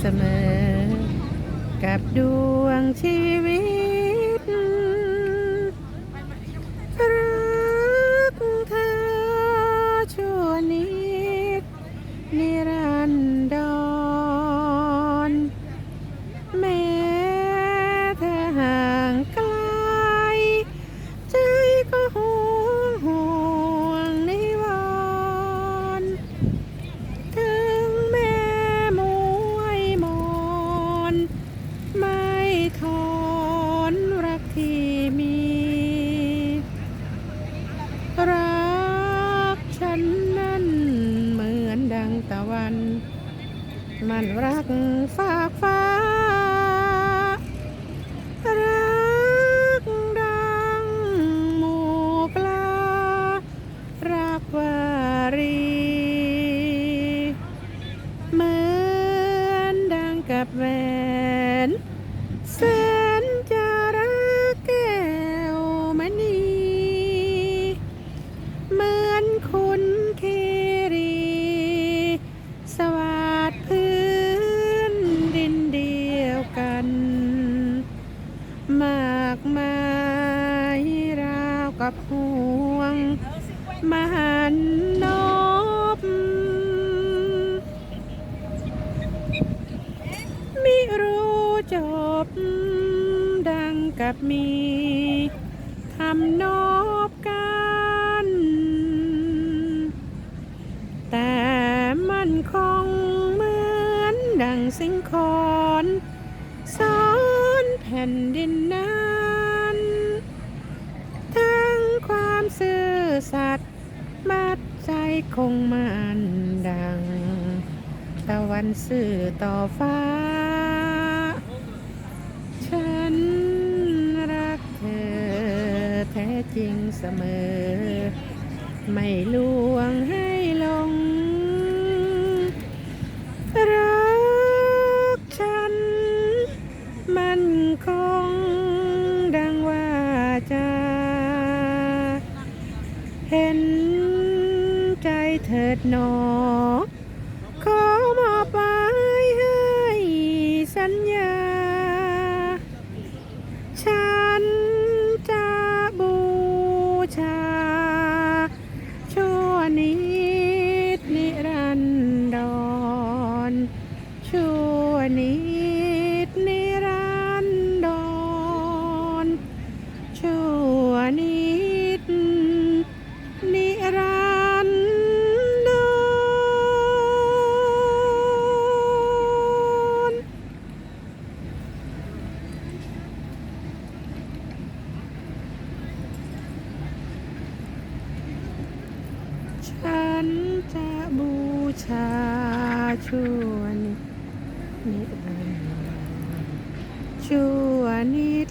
เสมอ กับดวงชีวิต มันรักฝากฟ้า รักดังหมูปลา รักวารี กับห่วงมหันนบมิรู้จบ ดังกับมีทำนบกันแต่มันคงเหมือนดังสิงคอนซ้อนแผ่นดินนั้น ทั้งความซื่อสัตย์มัดใจ คงมันดัง ตะวันสื่อต่อฟ้า ฉันรักเธอแท้จริงเสมอ ไม่ลวงให้ลง รักฉัน มันคงดังว่าจาเห็น ถิดหนอ ขอมอบไปให้สัญญา ฉันจะบูชาชั่วนี้ นจะบูชาชั่วนิดนิดชั่วนิด